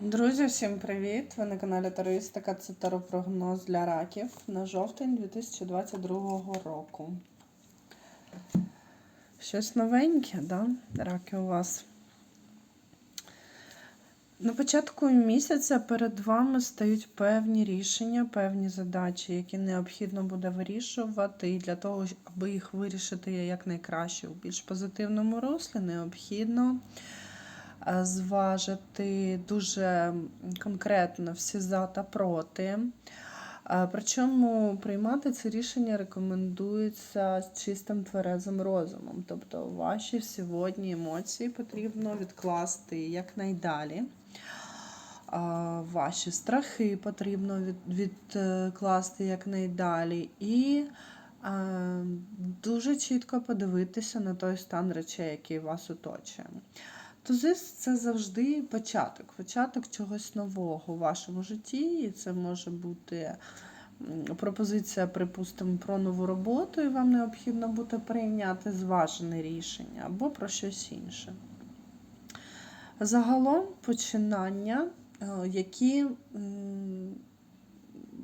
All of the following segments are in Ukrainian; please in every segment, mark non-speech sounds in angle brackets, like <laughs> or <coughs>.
Друзі, всім привіт! Ви на каналі Тароїстика. Це таропрогноз для раків на жовтень 2022 року. Щось новеньке, да? Раки у вас. На початку місяця перед вами стають певні рішення, певні задачі, які необхідно буде вирішувати. І для того, аби їх вирішити якнайкраще у більш позитивному руслі, необхідно зважити дуже конкретно всі за та проти. Е, Причому приймати це рішення рекомендується з чистим тверезим розумом. Тобто ваші сьогодні емоції потрібно відкласти якнайдалі. Ваші страхи потрібно відкласти якнайдалі. І дуже чітко подивитися на той стан речей, який вас оточує. Тузис це завжди початок, початок чогось нового у вашому житті. І це може бути пропозиція, припустимо, про нову роботу, і вам необхідно буде прийняти зважене рішення або про щось інше. Загалом починання, е, які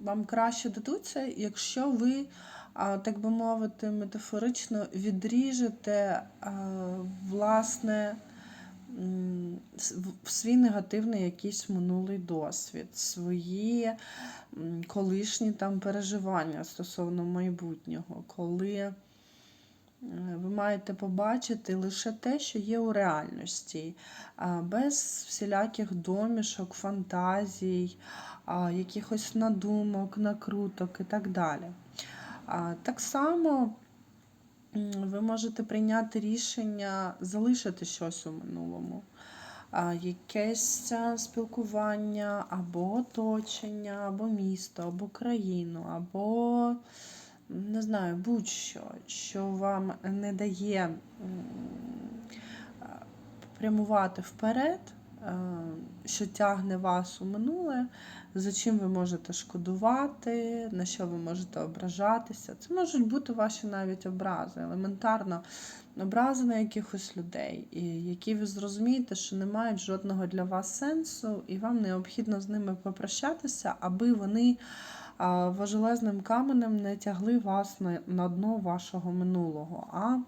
вам краще дадуться, якщо ви, так би мовити, метафорично відріжете власне м, с- в- свій негативний якийсь минулий досвід, свої колишні там переживання стосовно майбутнього, коли е, ви маєте побачити лише те, що є у реальності, без всіляких домішок, фантазій, якихось надумок, накруток і так далі. Так само ви можете прийняти рішення залишити щось у минулому. Якесь спілкування або оточення, або місто, або країну, або не знаю, будь-що, що вам не дає прямувати вперед, що тягне вас у минуле, за чим ви можете шкодувати, на що ви можете ображатися. Це можуть бути ваші навіть образи, елементарно образи на якихось людей, які ви зрозумієте, що не мають жодного для вас сенсу, і вам необхідно з ними попрощатися, аби вони а, важелезним каменем не тягли вас на, дно вашого минулого, а,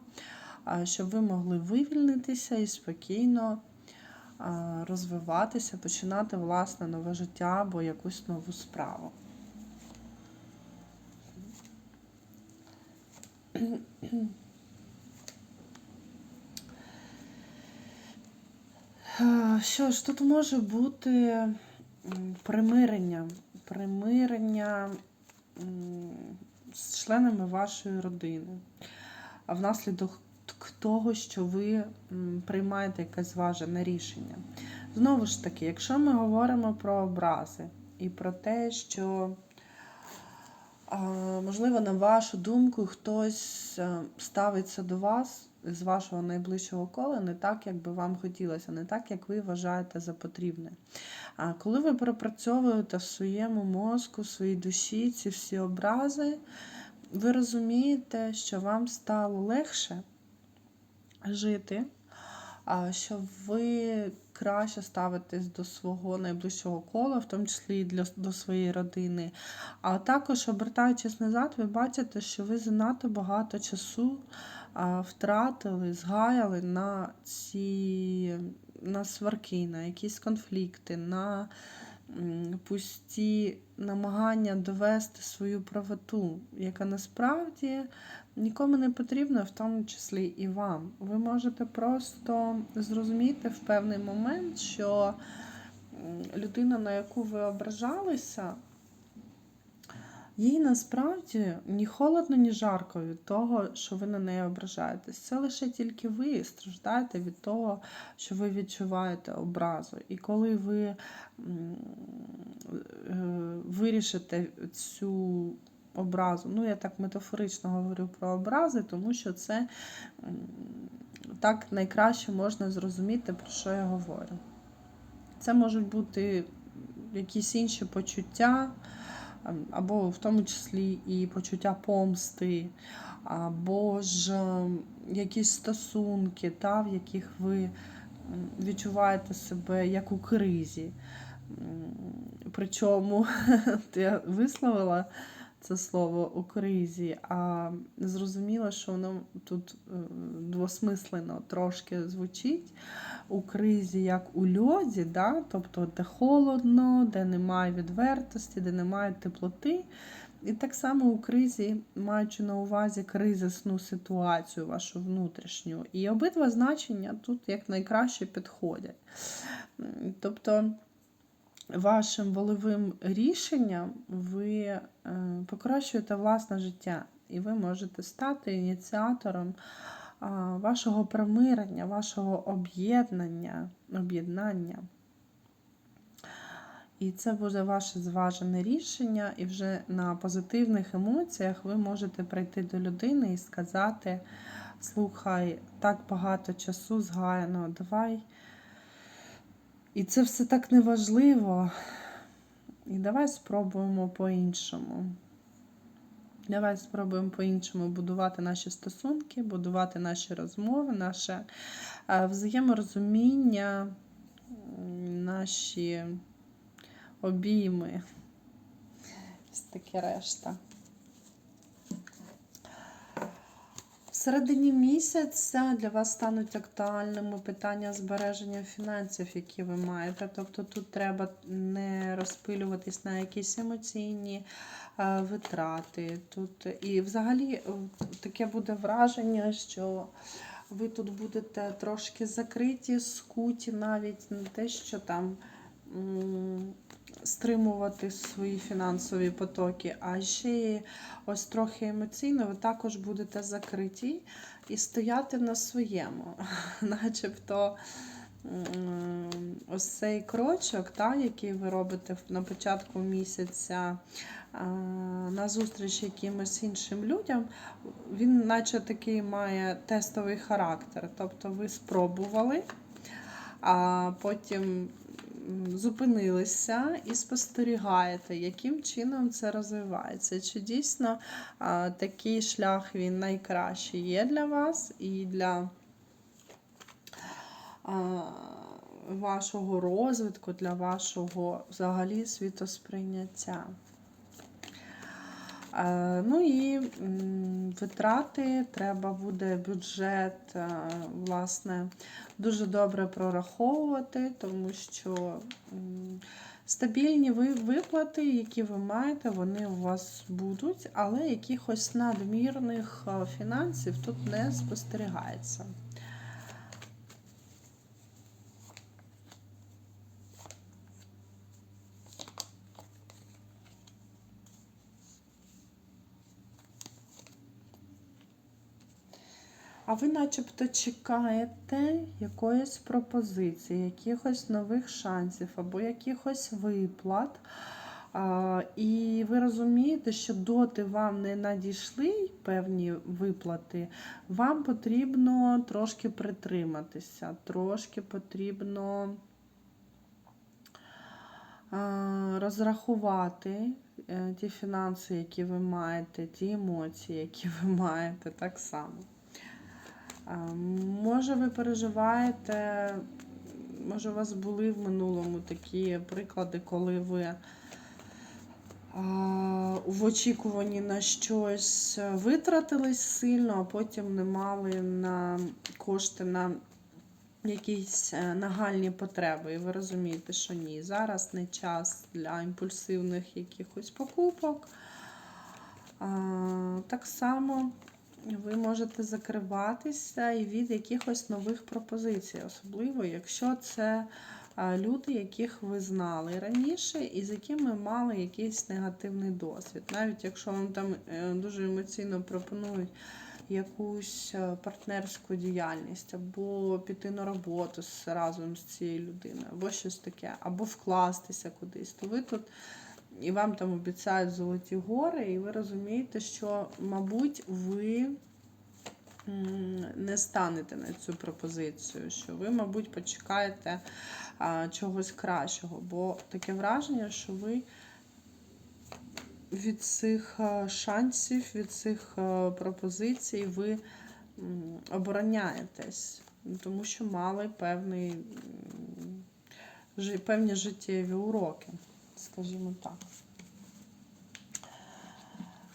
а щоб ви могли вивільнитися і спокійно розвиватися, починати власне нове життя або якусь нову справу. Е, Що ж, тут може бути примирення, примирення з членами вашої родини. Внаслідок того, що ви приймаєте якесь зважене рішення. Знову ж таки, якщо ми говоримо про образи і про те, що Можливо, на вашу думку, хтось е, ставиться до вас з вашого найближчого кола не так, як би вам хотілося, не так, як ви вважаєте за потрібне. А коли ви пропрацьовуєте в своєму мозку, в своїй душі ці всі образи, ви розумієте, що вам стало легше жити, що ви краще ставитесь до свого найближчого кола, в тому числі і для, до своєї родини. А також, обертаючись назад, ви бачите, що ви занадто багато часу втратили, згаяли на ці на сварки, на якісь конфлікти, на пусті намагання довести свою правоту, яка насправді нікому не потрібна, в тому числі і вам. Ви можете просто зрозуміти в певний момент, що людина, на яку ви ображалися, їй насправді ні холодно, ні жарко від того, що ви на неї ображаєтесь. Це лише тільки ви страждаєте від того, що ви відчуваєте образу. І коли ви е, вирішите цю образу, ну я так метафорично говорю про образи, тому що це так найкраще можна зрозуміти, про що я говорю. Це можуть бути якісь інші почуття, ем, або в тому числі і почуття помсти, або ж ем, якісь стосунки, та, в яких ви відчуваєте себе як у кризі. Причому <laughs> я висловила це слово у кризі, а зрозуміла, що воно тут е, двосмислено трошки звучить у кризі, як у льоді, да? тобто де холодно, де немає відвертості, де немає теплоти. І так само у кризі, маючи на увазі кризисну ситуацію вашу внутрішню. І обидва значення тут як найкраще підходять. Тобто вашим волевим рішенням ви е, покращуєте власне життя, і ви можете стати ініціатором вашого примирення, вашого об'єднання, об'єднання. І це буде ваше зважене рішення, і вже на позитивних емоціях ви можете прийти до людини і сказати: слухай, так багато часу згаяно, давай. І це все так неважливо. І давай спробуємо по-іншому. Давай спробуємо по-іншому будувати наші стосунки, будувати наші розмови, наше е, взаєморозуміння, наші обійми. Ось таке решта. Середині місяця для вас стануть актуальними питання збереження фінансів, які ви маєте. Тобто тут треба не розпилюватись на якісь емоційні е, витрати. Тут І взагалі е, таке буде враження, що ви тут будете трошки закриті, скуті, навіть не те, що там стримувати свої фінансові потоки, а ще ось трохи емоційно ви також будете закриті і стояти на своєму, <laughs> начебто. Ось цей крочок, та, який ви робите на початку місяця на зустріч якимось іншим людям, він, наче такий має тестовий характер. Тобто ви спробували, а потім зупинилися і спостерігаєте, яким чином це розвивається. Чи дійсно такий шлях він найкращий є для вас і для вашого розвитку, для вашого взагалі світосприйняття. Ну і витрати, треба буде бюджет, власне, дуже добре прораховувати, тому що стабільні виплати, які ви маєте, вони у вас будуть, але якихось надмірних фінансів тут не спостерігається. А ви начебто чекаєте якоїсь пропозиції, якихось нових шансів або якихось виплат. І ви розумієте, що доти вам не надійшли певні виплати, вам потрібно трошки притриматися, трошки потрібно розрахувати е, ті фінанси, які ви маєте, ті емоції, які ви маєте, так само. Може, ви переживаєте, може, у вас були в минулому такі приклади, коли ви в очікуванні на щось витратились сильно, а потім не мали на кошти на якісь е, нагальні потреби. І ви розумієте, що ні, зараз не час для імпульсивних якихось покупок. Так само ви можете закриватися і від якихось нових пропозицій, особливо, якщо це люди, яких ви знали раніше, і з якими мали якийсь негативний досвід. Навіть якщо вам там е, дуже емоційно пропонують якусь е, партнерську діяльність, або піти на роботу разом з цією людиною, або щось таке, або вкластися кудись, то ви тут і вам там обіцяють золоті гори, і ви розумієте, що, мабуть, ви не станете на цю пропозицію, що ви, мабуть, почекаєте а, чогось кращого. Бо таке враження, що ви від цих шансів, від цих пропозицій ви обороняєтесь, тому що мали певний певні життєві уроки, скажімо так.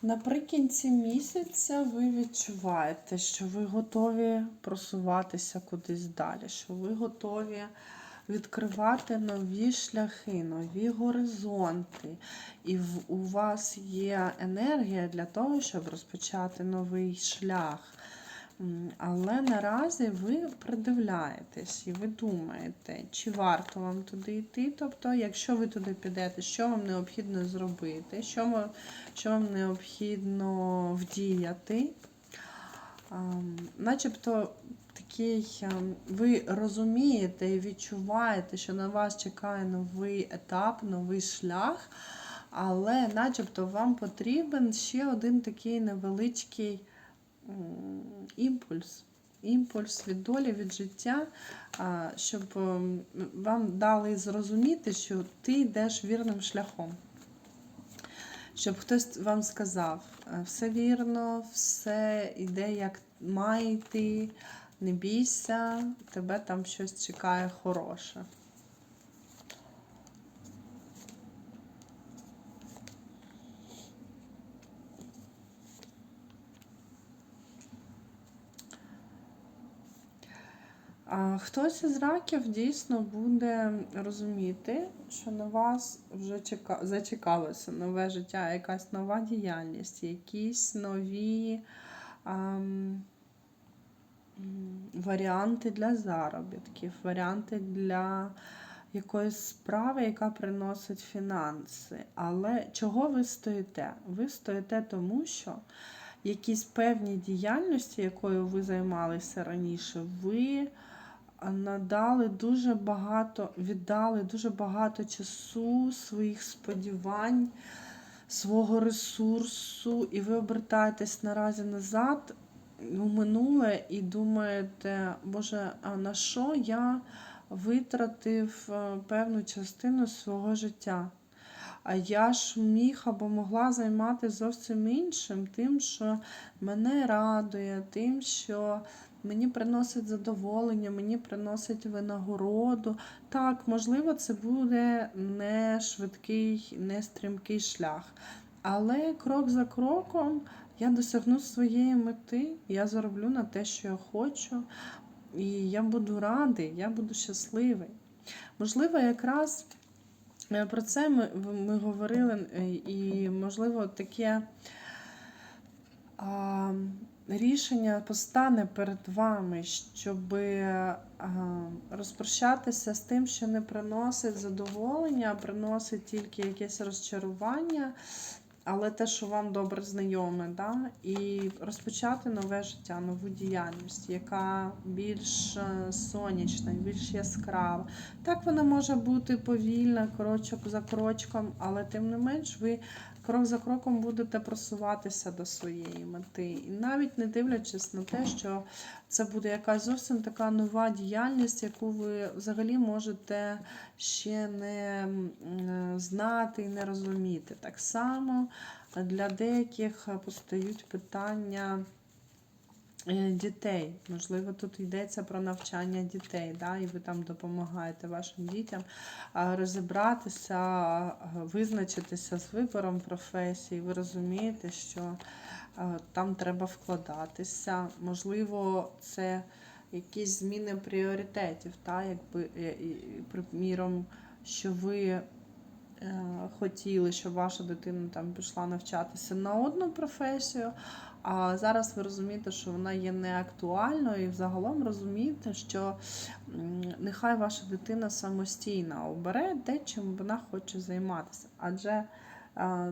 Наприкінці місяця ви відчуваєте, що ви готові просуватися кудись далі, що ви готові відкривати нові шляхи, нові горизонти. І у вас є енергія для того, щоб розпочати новий шлях. Але наразі ви придивляєтесь і ви думаєте, чи варто вам туди йти. Тобто, якщо ви туди підете, що вам необхідно зробити, що вам, що вам необхідно вдіяти. Начебто такий, ам, ви розумієте і відчуваєте, що на вас чекає новий етап, новий шлях, але начебто вам потрібен ще один такий невеличкий імпульс. Імпульс від долі, від життя, щоб ем, вам дали зрозуміти, що ти йдеш вірним шляхом. Щоб хтось вам сказав, е, все вірно, все йде як має йти, не бійся, тебе там щось чекає хороше. Хтось із раків дійсно буде розуміти, що на вас вже чека... зачекалося нове життя, якась нова діяльність, якісь нові ам, варіанти для заробітків, варіанти для якоїсь справи, яка приносить фінанси. Але чого ви стоїте? Ви стоїте тому, що якісь певні діяльності, якою ви займалися раніше, ви надали дуже багато, віддали дуже багато часу, своїх сподівань, свого ресурсу, і ви обертаєтесь наразі назад у минуле і думаєте, Боже, а на що я витратив е, певну частину свого життя? А я ж міг або могла займатися зовсім іншим, тим, що мене радує, тим, що мені приносить задоволення, мені приносить винагороду. Так, можливо, це буде не швидкий, не стрімкий шлях. Але крок за кроком я досягну своєї мети, я зароблю на те, що я хочу, і я буду радий, я буду щасливий. Можливо, якраз е, про це ми, ми говорили, е, і, можливо, таке а, рішення постане перед вами, щоб розпрощатися з тим, що не приносить задоволення, а приносить тільки якесь розчарування, але те, що вам добре знайоме, да? і розпочати нове життя, нову діяльність, яка більш е, сонячна, більш яскрава. Так вона може бути повільна, крочок за крочком, але тим не менш ви крок за кроком будете просуватися до своєї мети. І навіть не дивлячись на те, що це буде якась зовсім така нова діяльність, яку ви взагалі можете ще не е, знати і не розуміти. Так само для деяких постають питання. Е, Дітей, можливо, тут йдеться про навчання дітей, да, і ви там допомагаєте вашим дітям розібратися, визначитися з вибором професії. Ви розумієте, що там треба вкладатися. Можливо, це якісь зміни пріоритетів, та, якби, е, приміром, що ви хотіли, щоб ваша дитина там пішла навчатися на одну професію. А зараз ви розумієте, що вона є неактуальною, і взагалом розумієте, що нехай ваша дитина самостійна обере те, чим вона хоче займатися. Адже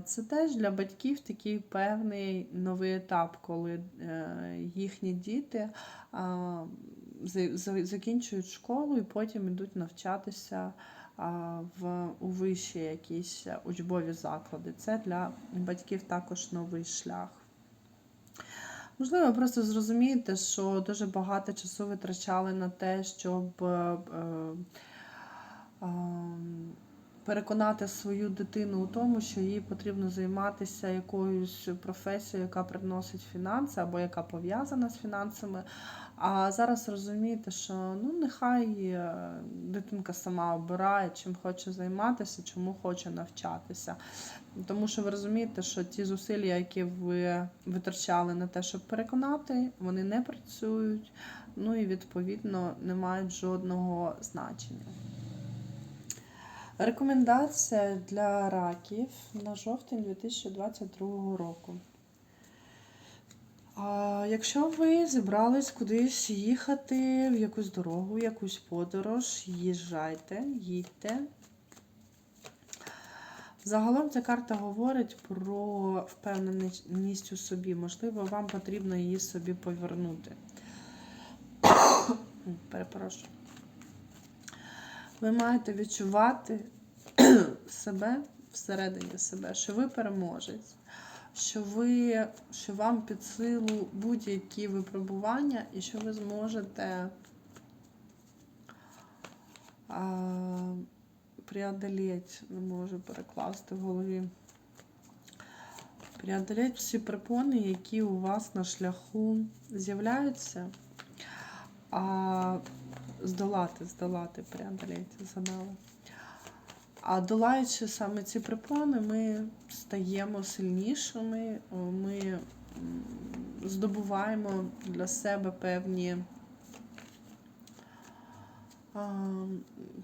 це теж для батьків такий певний новий етап, коли е, їхні діти закінчують школу і потім йдуть навчатися в, у вищі якісь учбові заклади. Це для батьків також новий шлях. Можливо, просто зрозумієте, що дуже багато часу витрачали на те, щоб е, е, переконати свою дитину у тому, що їй потрібно займатися якоюсь професією, яка приносить фінанси або яка пов'язана з фінансами. А зараз розумієте, що ну нехай е, дитинка сама обирає, чим хоче займатися, чому хоче навчатися. Тому що ви розумієте, що ті зусилля, які ви витрачали на те, щоб переконати, вони не працюють, ну і відповідно не мають жодного значення. Рекомендація для раків на жовтень 2022 року. А якщо ви зібрались кудись їхати в якусь дорогу, в якусь подорож, їжджайте, їдьте. Загалом ця карта говорить про впевненість у собі. Можливо, вам потрібно її собі повернути. <coughs> Перепрошую. Ви маєте відчувати себе всередині себе, що ви переможець, що, ви, що вам під силу будь-які випробування і що ви зможете а, преодолеть, не можу перекласти в голові. Преодолеть всі препони, які у вас на шляху з'являються. А здолати, здолати, преодолеть, задала. А долаючи саме ці препони, ми стаємо сильнішими, ми здобуваємо для себе певні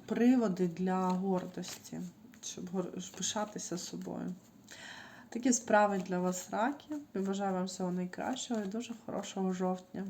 приводи для гордості, щоб пишатися собою. Такі справи для вас раки. Я бажаю вам всього найкращого і дуже хорошого жовтня.